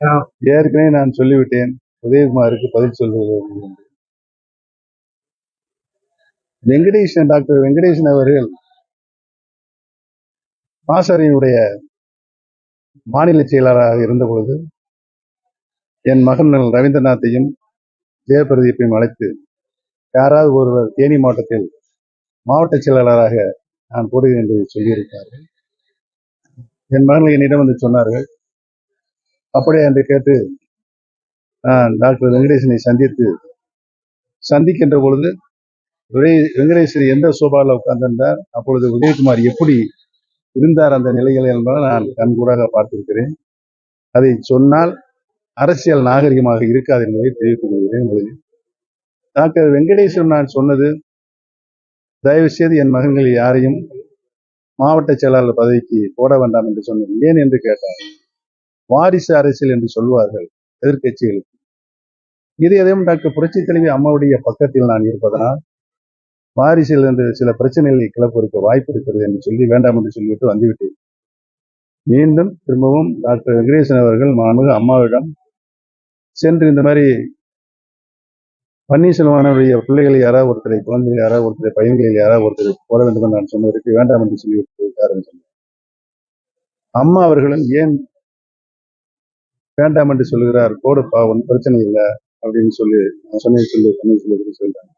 ஏற்கனவே நான் சொல்லிவிட்டேன். உதயகுமாருக்கு பதில் சொல்வது வெங்கடேசன் டாக்டர் வெங்கடேசன் அவர்கள் பாசறையினுடைய மாநில செயலாளராக இருந்த பொழுது என் மகன் ரவீந்திரநாத்தையும் ஜெயபிரதீப்பையும் அழைத்து யாராவது ஒருவர் தேனி மாவட்டத்தில் மாவட்ட செயலாளராக நான் போடுகிறேன் என்று சொல்லியிருக்கார்கள் என் மகன் என்னிடம் வந்து சொன்னார்கள். அப்படியே என்று கேட்டு டாக்டர் வெங்கடேசனை சந்தித்து சந்திக்கின்ற பொழுது வெங்கடேஸ்வரி எந்த சோபாவில் உட்கார்ந்திருந்தார்? அப்பொழுது உதயகுமார் எப்படி இருந்தார் அந்த நிலைகள் என்பதை நான் கண்கூடாக பார்த்திருக்கிறேன். அதை சொன்னால் அரசியல் நாகரிகமாக இருக்காது என்பதை தெரிவித்துக் கொள்கிறேன் முதலில் டாக்டர் வெங்கடேஸ்வரன் நான் சொன்னது தயவு செய்து என் மகன்கள் யாரையும் மாவட்ட செயலாளர் பதவிக்கு போட வேண்டாம் என்று சொன்னேன். ஏன் என்று கேட்டார்? வாரிசு அரசியல் என்று சொல்வார்கள் எதிர்கட்சிகளுக்கு இது எதையும் டாக்டர் புரட்சி தலைவி அம்மாவுடைய பக்கத்தில் நான் இருப்பதனால் வாரிசில் இருந்து சில பிரச்சனைகளை கிளப்பதற்கு வாய்ப்பு இருக்கிறது என்று சொல்லி வேண்டாம் என்று சொல்லிவிட்டு வந்துவிட்டேன். மீண்டும் திரும்பவும் டாக்டர் வெங்கடேசன் அவர்கள் மாண்புமிகு அம்மாவிடம் சென்று இந்த மாதிரி பன்னீர்செல்வனுடைய பிள்ளைகளை யாராவது ஒருத்தரை குழந்தைகள் யாராவது ஒருத்தரை பையன்களில் யாராவது ஒருத்தரை போட வேண்டும் என்று நான் சொன்னதற்கு வேண்டாம் என்று சொல்லிவிட்டு இருக்காருன்னு சொன்னார். அம்மா அவர்களும் ஏன் வேண்டாம் என்று சொல்லுகிறார். போடுப்பா ஒன்றும் பிரச்சனை இல்லை அப்படின்னு சொல்லி நான் சொல்லு சொல்லி சொல்லு சொல்லிட்டாங்க.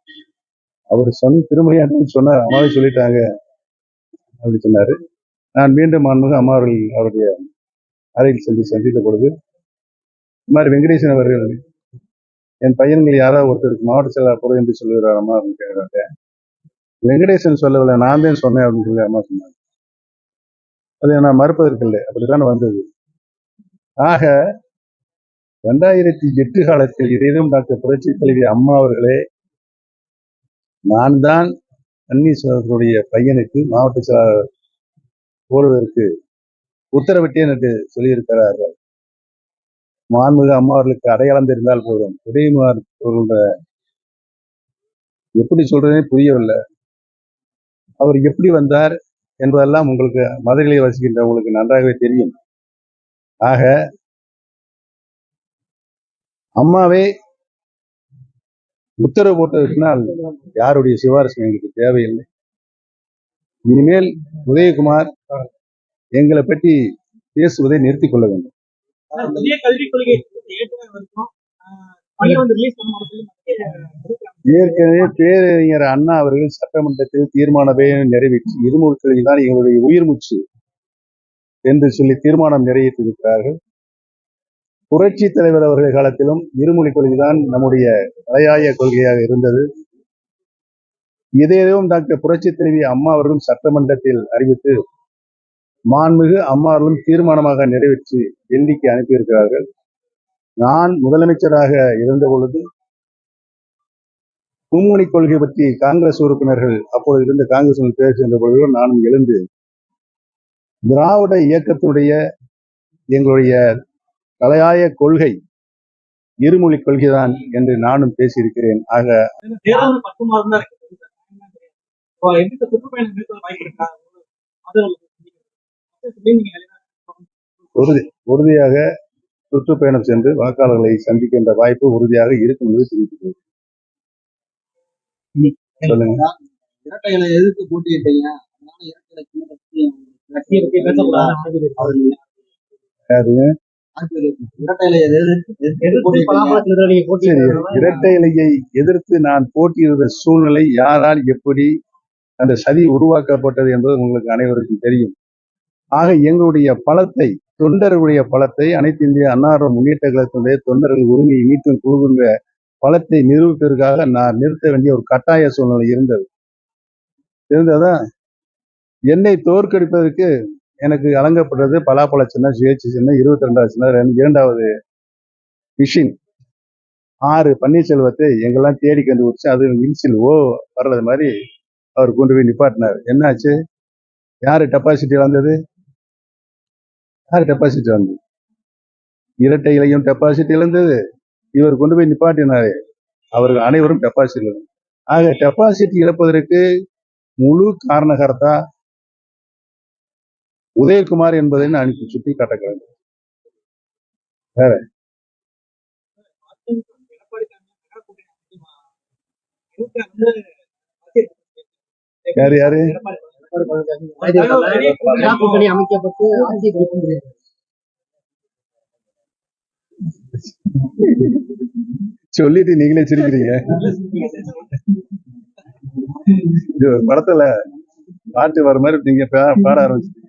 அவர் சொன்ன திருமணியாட்டம் சொன்னார். அம்மாவை சொல்லிட்டாங்க அப்படின்னு சொன்னாரு. நான் மீண்டும் மாண்புமிகு அம்மா அவர்கள் அவருடைய அறையில் சென்று சந்தித்த பொழுது இந்த மாதிரி வெங்கடேசன் அவர்கள் என் பையன்கள் யாராவது ஒருத்தருக்கு மாவட்ட செயலாளர் போறது என்று சொல்லுகிறார் அம்மா அப்படின்னு கேட்குறாங்க. வெங்கடேசன் சொல்லவில்லை நான் தான் சொன்னேன் அப்படின்னு சொல்லி அம்மா சொன்னாங்க. அதை நான் மறுப்பதற்கு இல்லை. அப்படித்தான் வந்தது. ஆக ரெண்டாயிரத்தி எட்டு காலத்தில் இதையும் டாக்டர் புரட்சி தலைவி அம்மா அவர்களே நான் தான் அன்னீஸ்வரர்களுடைய பையனுக்கு மாவட்ட செயலாளர் போடுவதற்கு உத்தரவிட்டேன் என்று சொல்லியிருக்கிறார்கள். மாண்புக அம்மா அவர்களுக்கு அடையாளம் தெரிந்தால் போதும். உதயகுமார் அவர்களுடைய எப்படி சொல்றதே புரியவில்லை. அவர் எப்படி வந்தார் என்பதெல்லாம் உங்களுக்கு மதுரையில் வசிக்கின்ற உங்களுக்கு நன்றாகவே தெரியும். ஆக அம்மாவே உத்தரவு போட்டதற்கினால் யாருடைய சிபாரிசு எங்களுக்கு தேவையில்லை. இனிமேல் உதயகுமார் எங்களை பற்றி பேசுவதை நிறுத்திக் கொள்ள வேண்டும். ஏற்கனவே பேரறிஞர் அண்ணா அவர்கள் சட்டமன்றத்தில் தீர்மானமே நிறைவேற்றி இருமூர்களில் தான் எங்களுடைய உயிர் மூச்சு என்று சொல்லி தீர்மானம் நிறைவேற்றியிருக்கிறார்கள். புரட்சி தலைவர் அவர்கள் காலத்திலும் இருமொழி கொள்கைதான் நம்முடைய தலையாய கொள்கையாக இருந்தது. இதையும் டாக்டர் புரட்சி தலைவி அம்மா அவர்களும் சட்டமன்றத்தில் அறிவித்து மாண்புமிகு அம்மா அவர்களும் தீர்மானமாக நிறைவேற்றி டெல்லிக்கு அனுப்பியிருக்கிறார்கள். நான் முதலமைச்சராக இருந்த பொழுது மும்மொழி கொள்கை பற்றி காங்கிரஸ் உறுப்பினர்கள் அப்பொழுது இருந்த காங்கிரஸ் பேசுகின்ற பொழுது நானும் எழுந்து திராவிட இயக்கத்தினுடைய எங்களுடைய தலையாய கொள்கை இருமொழி கொள்கைதான் என்று நானும் பேசியிருக்கிறேன். ஆக அது உறுதி உறுதியாக சுற்றுப்பயணம் சென்று வாக்காளர்களை சந்திக்கின்ற வாய்ப்பு உறுதியாக இருக்கும் என்று தெரிவித்துள்ளது சொல்லுங்க. இரட்டை இலை எதிர்த்து போட்டியிட்டீங்க. அதனால இரட்டை இலை சின்னத்தை இரட்டை எதிர்த்து இலையை நான் போட்டியிடுற சூழ்நிலை யாரால் எப்படி அந்த சதி உருவாக்கப்பட்டது என்பது உங்களுக்கு அனைவருக்கும் தெரியும். ஆக எங்களுடைய பலத்தை தொண்டர்களுடைய பலத்தை அனைத்து இந்திய அன்னார முன்னேற்ற கழகத்தினுடைய தொண்டர்கள் உரிமையை மீட்டும் குழுவின்ற பலத்தை நிரூபிப்பதற்காக நான் நிறுத்த வேண்டிய ஒரு கட்டாய சூழ்நிலை இருந்தது. இருந்ததா? என்னை தோற்கடிப்பதற்கு எனக்கு வழங்கப்பட்டது பலாப்பழ சின்ன சுயேட்சி சின்ன இருபத்தி ரெண்டாவது சின்ன இரண்டாவது மிஷின் ஆறு பன்னீர்செல்வத்தை எங்கெல்லாம் தேடி கண்டு கண்டுபிடிச்சு அது மின்சில் ஓ வர்றது மாதிரி அவர் கொண்டு போய் நிப்பாட்டினார். என்னாச்சு? யார் டெபாசிட்டி இழந்தது? யார் டெபாசிட்டி வந்தது இரட்டை இலையும் டெபாசிட் இழந்தது. இவர் கொண்டு போய் நிப்பாட்டினார். அவர்கள் அனைவரும் டெபாசிட் ஆக டெபாசிட் இழப்பதற்கு முழு காரணகர்த்தா உதயகுமார் என்பதை அனுப்பி சுட்டி காட்டக்கிறாங்க வேற? யாரு யாரு? சொல்லிட்டு நீங்களே சிரிக்கிறீங்க. படத்துல பாட்டு வர மாதிரி நீங்க பாட ஆரம்பிச்சு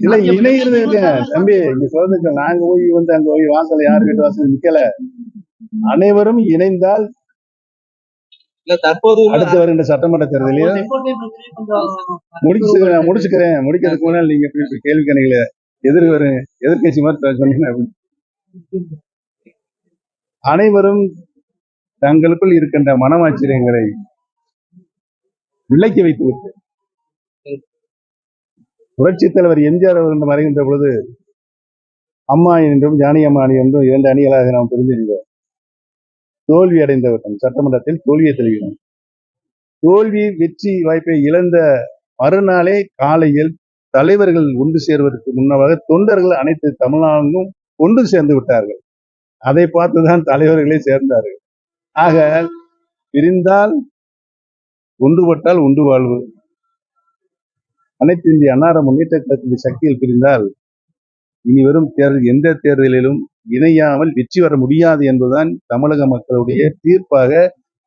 இல்ல இணைகிறது இல்ல தம்பி இங்க சொல்றது நாங்க போய் வந்து அங்க போய் வாசல்ல யார் வீட்டு வாசல் நிக்கல. அனைவரும் இணைந்தால் தற்போது அடுத்து வருகின்ற சட்டமன்ற தேர்தலையும் முடிச்சு நான் முடிச்சுக்கிறேன். முடிக்கிறதுக்கு முன்னால் நீங்க கேள்வி எதிர் வரும் எதிர்கட்சி மாதிரி சொன்னீங்க அப்படி. அனைவரும் தங்களுக்குள் இருக்கின்ற மனமாச்சரியங்களை விலக்கி வைத்து விட்டு. புரட்சித் தலைவர் எம்ஜிஆர் அவர்கள் மறைகின்ற பொழுது அம்மா என்றும் ஜானி அம்மா அணி என்றும் இரண்டு அணிகளாக நாம் பிரிந்திருந்தோம். தோல்வி அடைந்தவர்கள் சட்டமன்றத்தில் தோல்வியை தழுவினோம். தோல்வி வெற்றி வாய்ப்பை இழந்த மறுநாளே காலையில் தலைவர்கள் ஒன்று சேர்வதற்கு முன்னதாக தொண்டர்கள் அனைத்து தமிழ்நாடும் ஒன்று சேர்ந்து விட்டார்கள். அதை பார்த்துதான் தலைவர்களே சேர்ந்தார்கள். ஆக பிரிந்தால் ஒன்றுபட்டால் ஒன்று வாழ்வு. அனைத்து இந்திய அன்னார முன்னேற்ற கழகத்தின் சக்தியில் பிரிந்தால் இனி வரும் தேர்தல் எந்த தேர்தலிலும் இணையாமல் வெற்றி வர முடியாது என்பதுதான் தமிழக மக்களுடைய தீர்ப்பாக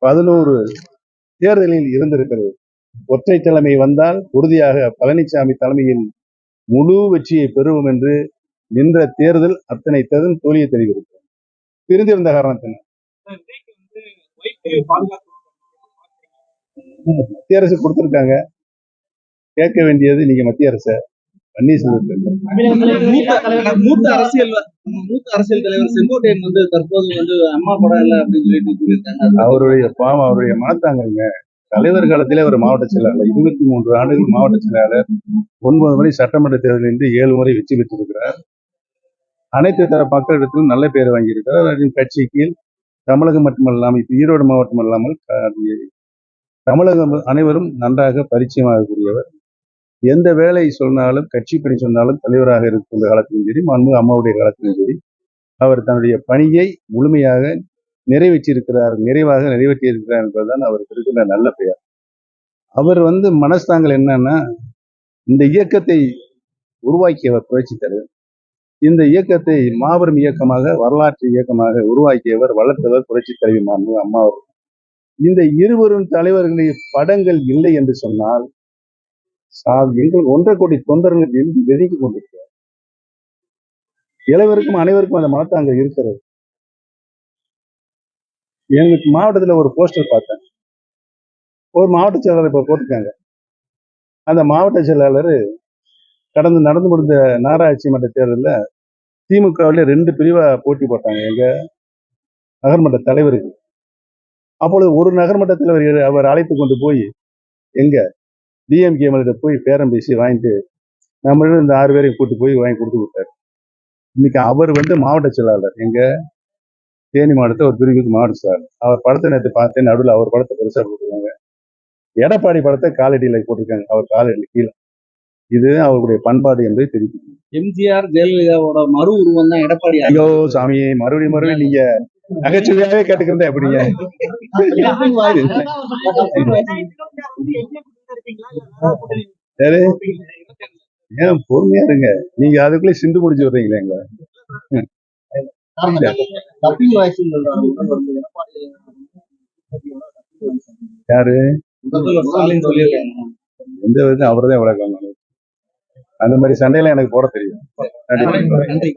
பதினோரு தேர்தலில் இருந்திருக்கிறது. ஒற்றை தலைமை வந்தால் உறுதியாக பழனிசாமி தலைமையில் முழு வெற்றியை பெறுவோம் என்று நின்ற தேர்தல் அத்தனை தேர்தல் தோல்வியை தெரிகிறது. பிரிந்திருந்த காரணத்தினால் மத்திய அரசு கொடுத்திருக்காங்க. கேட்க வேண்டியது நீங்க மத்திய அரசு. மூத்த அரசியல் மூத்த அரசியல் தலைவர் செங்கோட்டையன் வந்து தற்போது வந்து அம்மா படம் இல்ல அப்படின்னு சொல்லிட்டு கூறியிருக்காங்க. அவருடைய பாவம் அவருடைய மனத்தாங்கங்க தலைவர் காலத்திலே ஒரு மாவட்ட செயலாளர் இருபத்தி மூன்று ஆண்டுகள் மாவட்ட செயலாளர் ஒன்பது முறை சட்டமன்ற தேர்தலில் இருந்து ஏழு முறை வெற்றி பெற்றிருக்கிறார். அனைத்து தர மக்களிடத்திலும் நல்ல பேர் வாங்கியிருக்கிறார். கட்சி கீழ் தமிழகம் மட்டுமல்லாமல் இப்போ ஈரோடு மாவட்டம் அல்லாமல் தமிழகம் அனைவரும் நன்றாக பரிச்சயமாகக்கூடியவர். எந்த வேலை சொன்னாலும் கட்சி பணி சொன்னாலும் தலைவராக இருக்கின்ற காலத்திலும் சரி மன்மு அம்மாவுடைய காலத்திலும் சரி அவர் தன்னுடைய பணியை முழுமையாக நிறைவேற்றியிருக்கிறார் நிறைவாக நிறைவேற்றியிருக்கிறார் என்பதுதான் அவருக்கு இருக்கிற நல்ல பெயர். அவர் வந்து மனஸ்தாங்கள் என்னன்னா இந்த இயக்கத்தை உருவாக்கியவர் புரட்சி தலைவர். இந்த இயக்கத்தை மாபெரும் இயக்கமாக வரலாற்று இயக்கமாக உருவாக்கியவர் வளர்த்தவர் புரட்சி தலைவி மாண்பு அம்மா அவர்கள். இந்த இருவரும் தலைவர்களுடைய படங்கள் இல்லை என்று சொன்னால் எங்கள் ஒன்றரை கோடி தொண்டர்கள் எழுதி வெதுக்கி கொண்டிருக்கிறார். இளைவருக்கும் அனைவருக்கும் அந்த மனத்தாங்கள் இருக்கிறது. எங்களுக்கு மாவட்டத்தில் ஒரு போஸ்டர் பார்த்தேன். ஒரு மாவட்ட செயலாளர் இப்போ போட்டிருக்காங்க. அந்த மாவட்ட செயலாளர் கடந்து நடந்து முடிந்த நகராட்சி மன்ற தேர்தலில் திமுகவில் ரெண்டு பிரிவாக போட்டி போட்டாங்க. எங்கள் நகர்மன்ற தலைவருக்கு அப்பொழுது ஒரு நகர்மன்ற தலைவர் அவர் அழைத்து கொண்டு போய் எங்கள் டிஎம்கே எம்எல்ஏ போய் பேரம் பேசி வாங்கிட்டு நம்மளும் இந்த ஆறு பேரையும் கூட்டு போய் வாங்கி கொடுத்து விட்டார். இன்னைக்கு அவர் வந்து மாவட்ட செயலாளர். எங்கள் தேனி மாவட்டத்தை ஒரு பிரிவுக்கு மாவட்ட செயலாளர். அவர் படத்தை நேற்று பார்த்தேன். நடுவில் அவர் படத்தை பெருசாக போட்டுருக்காங்க. எடப்பாடி படத்தை காலடியில் போட்டிருக்காங்க. அவர் காலடியில் கீழே. இது அவருடைய பண்பாடு என்பதை தெரிவிக்கும். எம்ஜிஆர் ஜெயலலிதாவோட மறு உருவம் தான் எடப்பாடி ஐயோ சாமி மறுபடியும் மறுபடியும் நீங்க நகைச்சுவையாவே கேட்டுக்கிறதா எப்படிங்க? ஏன் பொறுமையா இருங்க. நீங்க அதுக்குள்ளே சிந்து முடிச்சு விடுறீங்களே எங்களை. யாரு? எந்த விதத்தையும் அவர்தான் விளக்கம் அந்த மாதிரி சண்டையெல்லாம் எனக்கு போட தெரியும். நன்றி. நன்றி.